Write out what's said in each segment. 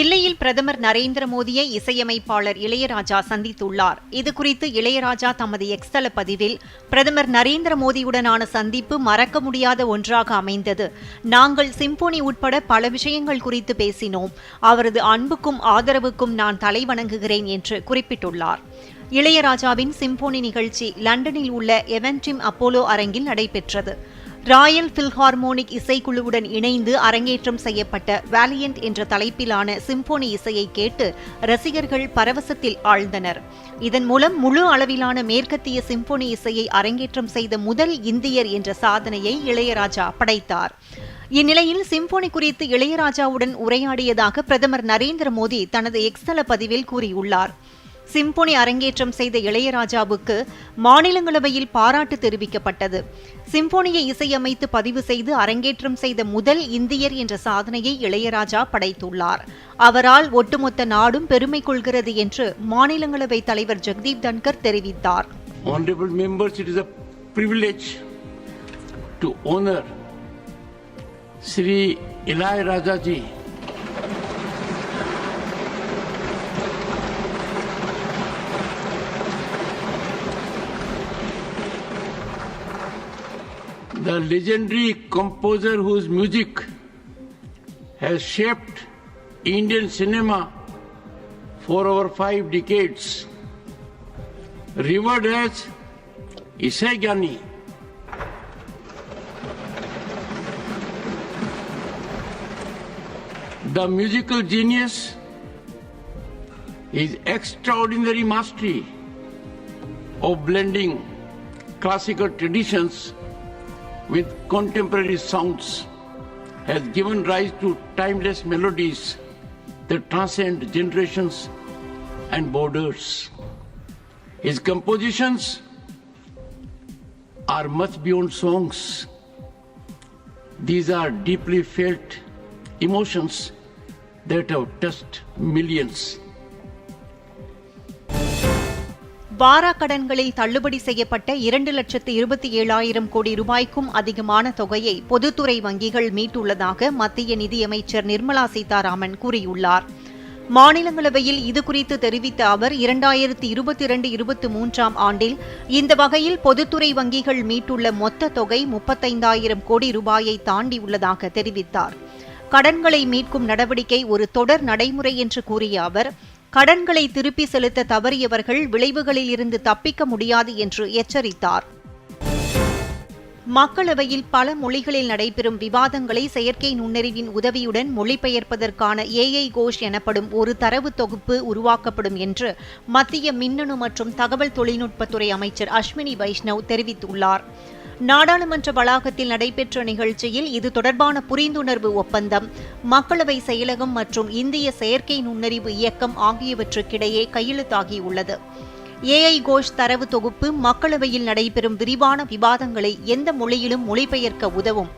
தில்லியில் பிரதமர் நரேந்திர மோடியை இசையமைப்பாளர் இளையராஜா சந்தித்துள்ளார். இதுகுறித்து இளையராஜா தமது எக்ஸ்தல பதிவில் பிரதமர் நரேந்திர மோடியுடனான சந்திப்பு மறக்க முடியாத ஒன்றாக அமைந்தது. நாங்கள் சிம்போனி உட்பட பல விஷயங்கள் குறித்து பேசினோம். அவரது அன்புக்கும் ஆதரவுக்கும் நான் தலைவணங்குகிறேன் என்று குறிப்பிட்டுள்ளார். இளையராஜாவின் சிம்போனி நிகழ்ச்சி லண்டனில் உள்ள எவன்டிம் அப்போலோ அரங்கில் நடைபெற்றது. ராயல் பில்ஹார்மோனிக் இசைக்குழுவுடன் இணைந்து அரங்கேற்றம் செய்யப்பட்ட வேலியன்ட் என்ற தலைப்பிலான சிம்போனி இசையை கேட்டு ரசிகர்கள் பரவசத்தில் ஆழ்ந்தனர். இதன் மூலம் முழு அளவிலான மேற்கத்திய சிம்போனி இசையை அரங்கேற்றம் செய்த முதல் இந்தியர் என்ற சாதனையை இளையராஜா படைத்தார். இந்நிலையில் சிம்போனி குறித்து இளையராஜாவுடன் உரையாடியதாக பிரதமர் நரேந்திர மோடி தனது எக்ஸ்தல பதிவில் கூறியுள்ளார். சிம்பொனி அரங்கேற்றம் செய்த இளையராஜாவுக்கு மாநிலங்களவையில் பாராட்டு தெரிவிக்கப்பட்டது சிம்போனியை இசையமைத்து பதிவு செய்து அரங்கேற்றம் செய்த முதல் இந்தியர் என்ற சாதனையை இளையராஜா படைத்துள்ளார் அவரால் ஒட்டுமொத்த நாடும் பெருமை கொள்கிறது என்று மாநிலங்களவை தலைவர் ஜெக்தீப் தன்கர் தெரிவித்தார் Honorable members, it is a privilege to honor Sri Ilai Rajaji. The legendary composer whose music has shaped Indian cinema for over five decades revered as Isai The musical genius his extraordinary mastery of blending classical traditions with contemporary sounds has given rise to timeless melodies that transcend generations and borders. His compositions are much beyond songs. These are deeply felt emotions that have touched millions. வாராக்கடன்களில் தள்ளுபடி செய்யப்பட்ட இரண்டு லட்சத்து இருபத்தி ஏழாயிரம் கோடி ரூபாய்க்கும் அதிகமான தொகையை பொதுத்துறை வங்கிகள் மீட்டுள்ளதாக மத்திய நிதியமைச்சர் நிர்மலா சீதாராமன் கூறியுள்ளார். மாநிலங்களவையில் இதுகுறித்து தெரிவித்த அவர் இரண்டாயிரத்தி இருபத்தி இரண்டு இருபத்தி மூன்றாம் ஆண்டில் இந்த வகையில் பொதுத்துறை வங்கிகள் மீட்டுள்ள மொத்த தொகை முப்பத்தைந்தாயிரம் கோடி ரூபாயை தாண்டியுள்ளதாக தெரிவித்தார். கடன்களை மீட்கும் நடவடிக்கை ஒரு தொடர் நடைமுறை என்று கூறிய அவர் கடன்களை திருப்பி செலுத்த தவறியவர்கள் விளைவுகளில் இருந்து தப்பிக்க முடியாது என்று எச்சரித்தார். மக்களவையில் பல மொழிகளில் நடைபெறும் விவாதங்களை செயற்கை நுண்ணறிவின் உதவியுடன் மொழிபெயர்ப்பதற்கான ஏஐ கோஷ் எனப்படும் ஒரு தரவு தொகுப்பு உருவாக்கப்படும் என்று மத்திய மின்னணு மற்றும் தகவல் தொழில்நுட்பத்துறை அமைச்சர் அஸ்வினி வைஷ்ணவ் தெரிவித்துள்ளார். நாடாளுமன்ற வளாகத்தில் நடைபெற்ற நிகழ்ச்சியில் இது தொடர்பான புரிந்துணர்வு ஒப்பந்தம் மக்களவை செயலகம் மற்றும் இந்திய செயற்கை நுண்ணறிவு இயக்கம் ஆகியவற்றுக்கிடையே கையெழுத்தாகியுள்ளது. ஏஐ கோஷ் தரவு தொகுப்பு மக்களவையில் நடைபெறும் விரிவான விவாதங்களை எந்த மொழியிலும் மொழிபெயர்க்க உதவும்.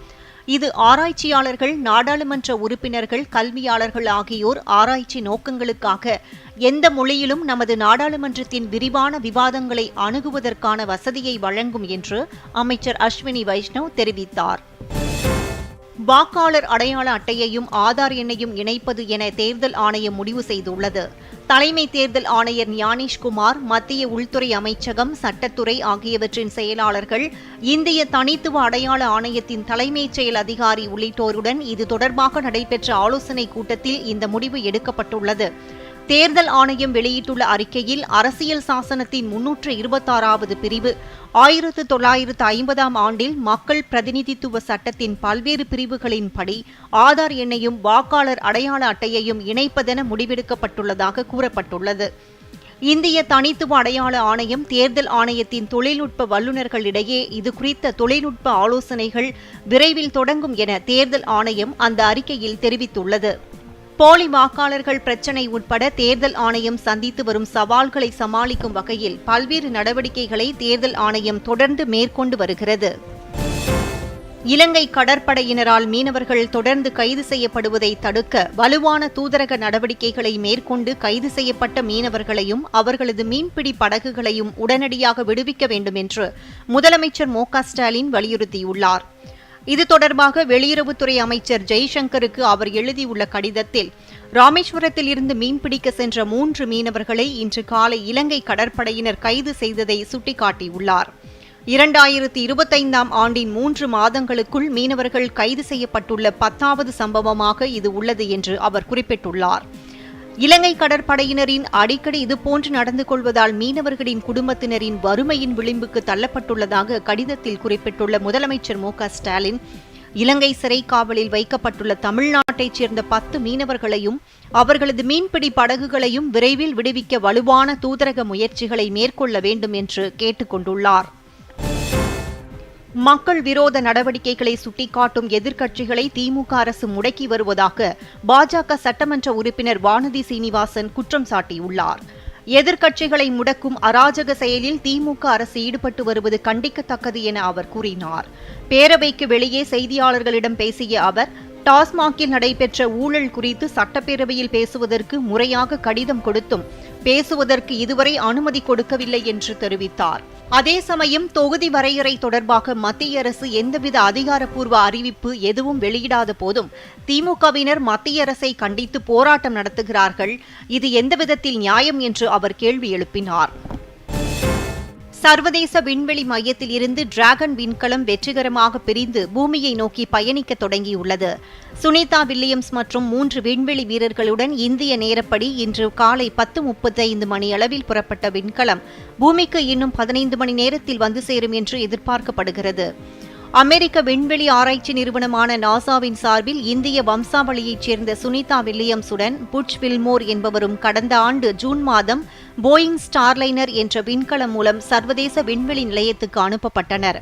இது ஆராய்ச்சியாளர்கள் நாடாளுமன்ற உறுப்பினர்கள் கல்வியாளர்கள் ஆகியோர் ஆராய்ச்சி நோக்கங்களுக்காக எந்த மொழியிலும் நமது நாடாளுமன்றத்தின் விரிவான விவாதங்களை அணுகுவதற்கான வசதியை வழங்கும் என்று அமைச்சர் அஸ்வினி வைஷ்ணவ் தெரிவித்தார். வாக்காளர் அடையாள அட்டையையும் ஆதார் எண்ணையும் இணைப்பது என தேர்தல் ஆணையம் முடிவு செய்துள்ளது. தலைமை தேர்தல் ஆணையர் ஞானேஷ்குமார் மத்திய உள்துறை அமைச்சகம் சட்டத்துறை ஆகியவற்றின் செயலாளர்கள் இந்திய தனித்துவ அடையாள ஆணையத்தின் தலைமைச் செயல் அதிகாரி உள்ளிட்டோருடன் இது தொடர்பாக நடைபெற்ற ஆலோசனைக் கூட்டத்தில் இந்த முடிவு எடுக்கப்பட்டுள்ளது. தேர்தல் ஆணையம் வெளியிட்டுள்ள அறிக்கையில் அரசியல் சாசனத்தின் முன்னூற்று இருபத்தாறாவது பிரிவு ஆயிரத்து தொள்ளாயிரத்து ஐம்பதாம் ஆண்டில் மக்கள் பிரதிநிதித்துவ சட்டத்தின் பல்வேறு பிரிவுகளின்படி ஆதார் எண்ணையும் வாக்காளர் அடையாள அட்டையையும் இணைப்பதென முடிவெடுக்கப்பட்டுள்ளதாக கூறப்பட்டுள்ளது. இந்திய தனித்துவ அடையாள ஆணையம் தேர்தல் ஆணையத்தின் தொழில்நுட்ப வல்லுநர்களிடையே இது குறித்த தொழில்நுட்ப ஆலோசனைகள் விரைவில் தொடங்கும் என தேர்தல் ஆணையம் அந்த அறிக்கையில் தெரிவித்துள்ளது. போலி வாக்காளர்கள் பிரச்சினை உட்பட தேர்தல் ஆணையம் சந்தித்து வரும் சவால்களை சமாளிக்கும் வகையில் பல்வேறு நடவடிக்கைகளை தேர்தல் ஆணையம் தொடர்ந்து மேற்கொண்டு வருகிறது. இலங்கை கடற்படையினரால் மீனவர்கள் தொடர்ந்து கைது செய்யப்படுவதை தடுக்க வலுவான தூதரக நடவடிக்கைகளை மேற்கொண்டு கைது செய்யப்பட்ட மீனவர்களையும் அவர்களது மீன்பிடி படகுகளையும் உடனடியாக விடுவிக்க வேண்டும் என்று முதலமைச்சர் மு ஸ்டாலின் வலியுறுத்தியுள்ளார். இது தொடர்பாக வெளியுறவுத்துறை அமைச்சர் ஜெய்சங்கருக்கு அவர் எழுதியுள்ள கடிதத்தில் ராமேஸ்வரத்தில் இருந்து மீன்பிடிக்க சென்ற மூன்று மீனவர்களை இன்று காலை இலங்கை கடற்படையினர் கைது செய்ததை சுட்டிக்காட்டியுள்ளார். இரண்டாயிரத்தி இருபத்தைந்தாம் ஆண்டின் மூன்று மாதங்களுக்குள் மீனவர்கள் கைது செய்யப்பட்டுள்ள பத்தாவது சம்பவமாக இது உள்ளது என்று அவர் குறிப்பிட்டுள்ளார். இலங்கை கடற்படையினரின் அடிக்கடி இதுபோன்று நடந்து கொள்வதால் மீனவர்களின் குடும்பத்தினரின் வறுமையின் விளிம்புக்கு தள்ளப்பட்டுள்ளதாக கடிதத்தில் குறிப்பிட்டுள்ள முதலமைச்சர் மு ஸ்டாலின் இலங்கை சிறை காவலில் வைக்கப்பட்டுள்ள தமிழ்நாட்டைச் சேர்ந்த பத்து மீனவர்களையும் அவர்களது மீன்பிடி படகுகளையும் விரைவில் விடுவிக்க வலுவான தூதரக முயற்சிகளை மேற்கொள்ள வேண்டும் என்று கேட்டுக் கொண்டுள்ளார் மக்கள் விரோத நடவடிக்கைகளை சுட்டிக்காட்டும் எதிர்க்கட்சிகளை திமுக அரசு முடக்கி வருவதாக பாஜக சட்டமன்ற உறுப்பினர் வானதி சீனிவாசன் குற்றம் சாட்டியுள்ளார். எதிர்க்கட்சிகளை முடக்கும் அராஜக செயலில் திமுக அரசு ஈடுபட்டு வருவது கண்டிக்கத்தக்கது என அவர் கூறினார். பேரவைக்கு வெளியே செய்தியாளர்களிடம் பேசிய அவர் டாஸ்மாகில் நடைபெற்ற ஊழல் குறித்து சட்டப்பேரவையில் பேசுவதற்கு முறையாக கடிதம் கொடுத்தும் பேசுவதற்கு இதுவரை அனுமதி கொடுக்கவில்லை என்று தெரிவித்தார். அதே சமயம் தொகுதி வரையறை தொடர்பாக மத்திய அரசு எந்தவித அதிகாரப்பூர்வ அறிவிப்பு எதுவும் வெளியிடாத போதும் திமுகவினர் மத்திய அரசை கண்டித்து போராட்டம் நடத்துகிறார்கள். இது எந்தவிதத்தில் நியாயம் என்று அவர் கேள்வி எழுப்பினார். சர்வதேச விண்வெளி மையத்தில் இருந்து டிராகன் விண்கலம் வெற்றிகரமாக பிரிந்து பூமியை நோக்கி பயணிக்க தொடங்கியுள்ளது. சுனிதா வில்லியம்ஸ் மற்றும் மூன்று விண்வெளி வீரர்களுடன் இந்திய நேரப்படி இன்று காலை பத்து முப்பத்தைந்து மணி அளவில் புறப்பட்ட விண்கலம் பூமிக்கு இன்னும் பதினைந்து மணி நேரத்தில் வந்து சேரும் என்று எதிர்பார்க்கப்படுகிறது. அமெரிக்க விண்வெளி ஆராய்ச்சி நிறுவனமான நாசாவின் சார்பில் இந்திய வம்சாவளியைச் சேர்ந்த சுனிதா வில்லியம்ஸுடன் புட்ச் வில்மோர் என்பவரும் கடந்த ஆண்டு ஜூன் மாதம் போயிங் ஸ்டார்லைனர் என்ற விண்கலம் மூலம் சர்வதேச விண்வெளி நிலையத்துக்கு அனுப்பப்பட்டனர்.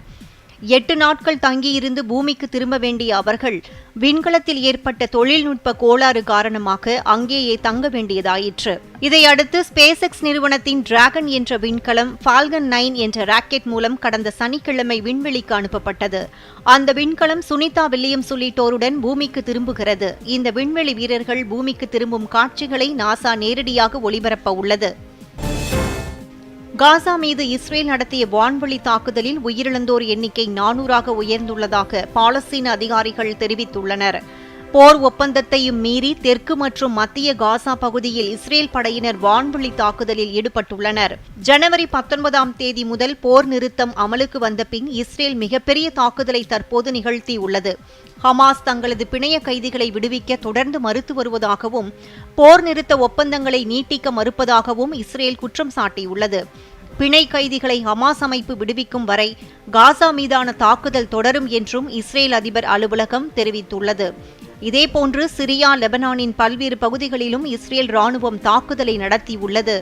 எட்டு நாட்கள் தங்கியிருந்து பூமிக்கு திரும்ப வேண்டிய அவர்கள் விண்கலத்தில் ஏற்பட்ட தொழில்நுட்ப கோளாறு காரணமாக அங்கேயே தங்க வேண்டியதாயிற்று. இதையடுத்து ஸ்பேஸ் எக்ஸ் நிறுவனத்தின் டிராகன் என்ற விண்கலம் ஃபால்கன் நைன் என்ற ராக்கெட் மூலம் கடந்த சனிக்கிழமை விண்வெளிக்கு அனுப்பப்பட்டது. அந்த விண்கலம் சுனிதா வில்லியம்ஸ் உள்ளிட்டோருடன் பூமிக்கு திரும்புகிறது. இந்த விண்வெளி வீரர்கள் பூமிக்கு திரும்பும் காட்சிகளை நாசா நேரடியாக ஒளிபரப்ப உள்ளது. காசா மீது இஸ்ரேல் நடத்திய வான்வழி தாக்குதலில் உயிரிழந்தோர் எண்ணிக்கை நானூறாக உயர்ந்துள்ளதாக பாலஸ்தீன அதிகாரிகள் தெரிவித்துள்ளனர். போர் ஒப்பந்தத்தையும் மீறி தெற்கு மற்றும் மத்திய காசா பகுதியில் இஸ்ரேல் படையினர் வான்வழி தாக்குதலில் ஈடுபட்டுள்ளனர். ஜனவரி பத்தொன்பதாம் தேதி முதல் போர் நிறுத்தம் அமலுக்கு வந்த பின் இஸ்ரேல் மிகப்பெரிய தாக்குதலை தற்போது நிகழ்த்தியுள்ளது. ஹமாஸ் தங்களது பிணைய கைதிகளை விடுவிக்க தொடர்ந்து மறுத்து வருவதாகவும் போர் நிறுத்த ஒப்பந்தங்களை நீட்டிக்க மறுப்பதாகவும் இஸ்ரேல் குற்றம் சாட்டியுள்ளது. பிணை கைதிகளை ஹமாஸ் அமைப்பு விடுவிக்கும் வரை காசா மீதான தாக்குதல் தொடரும் என்றும் இஸ்ரேல் அதிபர் அலுவலகம் தெரிவித்துள்ளது. இதேபோன்று சிரியா லெபனானின் பல்வேறு பகுதிகளிலும் இஸ்ரேல் ராணுவம் தாக்குதலை நடத்தியுள்ளது.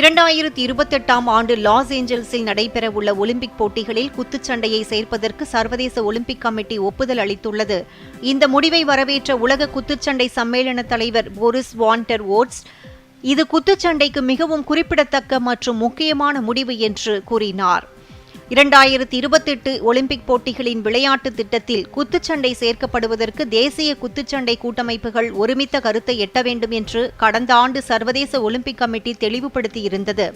இரண்டாயிரத்தி இருபத்தெட்டாம் ஆண்டு லாஸ் ஏஞ்சல்ஸில் நடைபெறவுள்ள ஒலிம்பிக் போட்டிகளில் குத்துச்சண்டையை சேர்ப்பதற்கு சர்வதேச ஒலிம்பிக் கமிட்டி ஒப்புதல் அளித்துள்ளது. இந்த முடிவை வரவேற்ற உலக குத்துச்சண்டை சம்மேளன தலைவர் போரிஸ் வான்டர் ஓட்ஸ் இது குத்துச்சண்டைக்கு மிகவும் குறிப்பிடத்தக்க மற்றும் முக்கியமான முடிவு என்று கூறினார். இரண்டாயிரத்தி இருபத்தெட்டு ஒலிம்பிக் போட்டிகளின் விளையாட்டு திட்டத்தில் குத்துச்சண்டை சேர்க்கப்படுவதற்கு தேசிய குத்துச்சண்டை கூட்டமைப்புகள் ஒருமித்த கருத்தை எட்ட வேண்டும் என்று கடந்த ஆண்டு சர்வதேச ஒலிம்பிக் கமிட்டி தெளிவுபடுத்தியிருந்தது.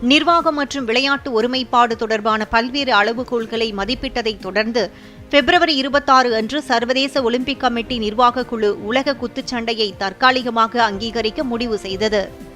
நிர்வாகம் மற்றும் விளையாட்டு ஒருமைப்பாடு தொடர்பான பல்வேறு அளவுகோல்களை மதிப்பிட்டதை தொடர்ந்து பிப்ரவரி இருபத்தாறு அன்று சர்வதேச ஒலிம்பிக் கமிட்டி நிர்வாகக் குழு உலக குத்துச்சண்டையை தற்காலிகமாக அங்கீகரிக்க முடிவு செய்தது.